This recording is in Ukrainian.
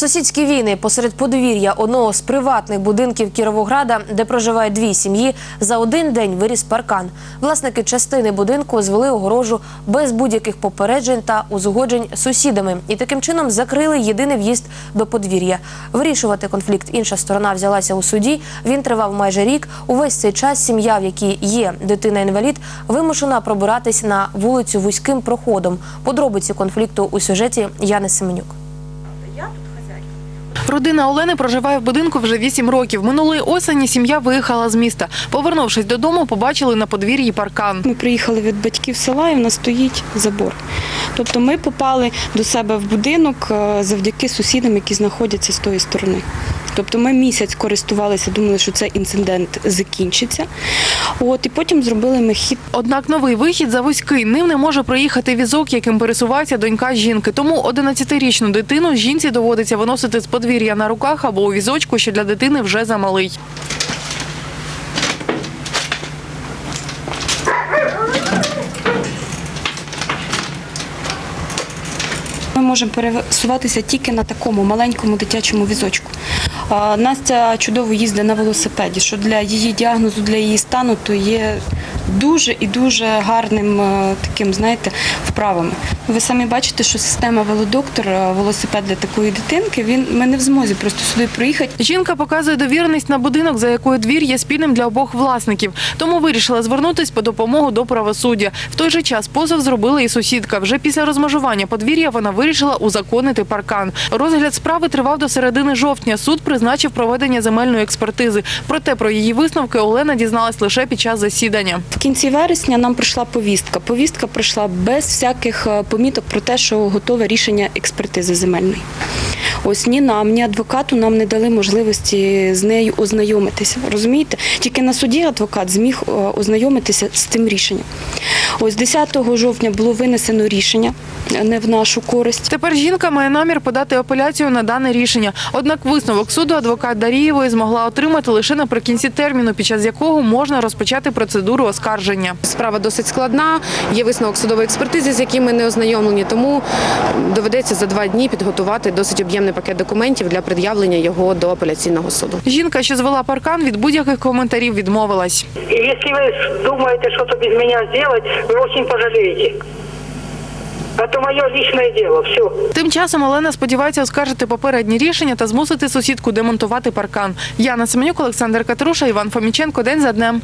Сусідські війни посеред подвір'я одного з приватних будинків Кіровограда, де проживає дві сім'ї, за один день виріс паркан. Власники частини будинку звели огорожу без будь-яких попереджень та узгоджень з сусідами і таким чином закрили єдиний в'їзд до подвір'я. Вирішувати конфлікт інша сторона взялася у суді. Він тривав майже рік. Увесь цей час сім'я, в якій є дитина-інвалід, вимушена пробиратись на вулицю вузьким проходом. Подробиці конфлікту у сюжеті Яни Семенюк. Родина Олени проживає в будинку вже 8 років. Минулої осені сім'я виїхала з міста. Повернувшись додому, побачили на подвір'ї паркан. Ми приїхали від батьків села і в нас стоїть забор. Тобто ми попали до себе в будинок е, завдяки сусідам, які знаходяться з тої сторони. Тобто ми місяць користувалися, думали, що цей інцидент закінчиться. От, і потім зробили ми хід Однак новий вихід завузький. Ним не може проїхати візок, яким пересувається донька жінки. Тому 11-річну дитину жінці доводиться виносити з подвір'я на руках або у візочку, що для дитини вже замалий. Ми можемо пересуватися тільки на такому маленькому дитячому візочку. Настя чудово їздить на велосипеді, що для її діагнозу, для її стану, то є дуже і дуже гарним е, таким, знаєте, вправами. Ви самі бачите, що система велодоктор, е, велосипед для такої дитинки, він ми не в змозі просто сюди проїхати. Жінка показує довіреність на будинок, за якою двір є спільним для обох власників. Тому вирішила звернутись по допомогу до правосуддя. В той же час позов зробила і сусідка. Вже після розмежування подвір'я вона вирішила узаконити паркан. Розгляд справи тривав до середини жовтня. Суд призначив проведення земельної експертизи. Проте про її висновки Олена дізналась лише під час засідання. В кінці вересня нам прийшла повістка. Повістка прийшла без всяких е, поміток про те, що готове рішення експертизи земельної. Ось ні нам, ні адвокату нам не дали можливості з нею ознайомитися. Розумієте? Тільки на суді адвокат зміг е, ознайомитися з цим рішенням. Ось 10 жовтня було винесено рішення е, не в нашу користь. Тепер жінка має намір подати апеляцію на дане рішення. Однак висновок суду адвокат Дарієвої змогла отримати лише наприкінці терміну, під час якого можна розпочати процедуру оскарження. Справа досить складна. Є висновок судової експертизи, з яким ми не ознайомлені. Тому доведеться за два дні підготувати досить об'ємний пакет документів для пред'явлення його до апеляційного суду. Жінка, що звела паркан, від будь-яких коментарів відмовилась. И если вы думаете что-то без меня сделать, вы очень пожалеете. Это мое личное дело, все. Тим часом Олена сподівається оскаржити попередні рішення та змусити сусідку демонтувати паркан. Яна Семенюк, Олександр Катруша, Іван Фоміченко. День за днем.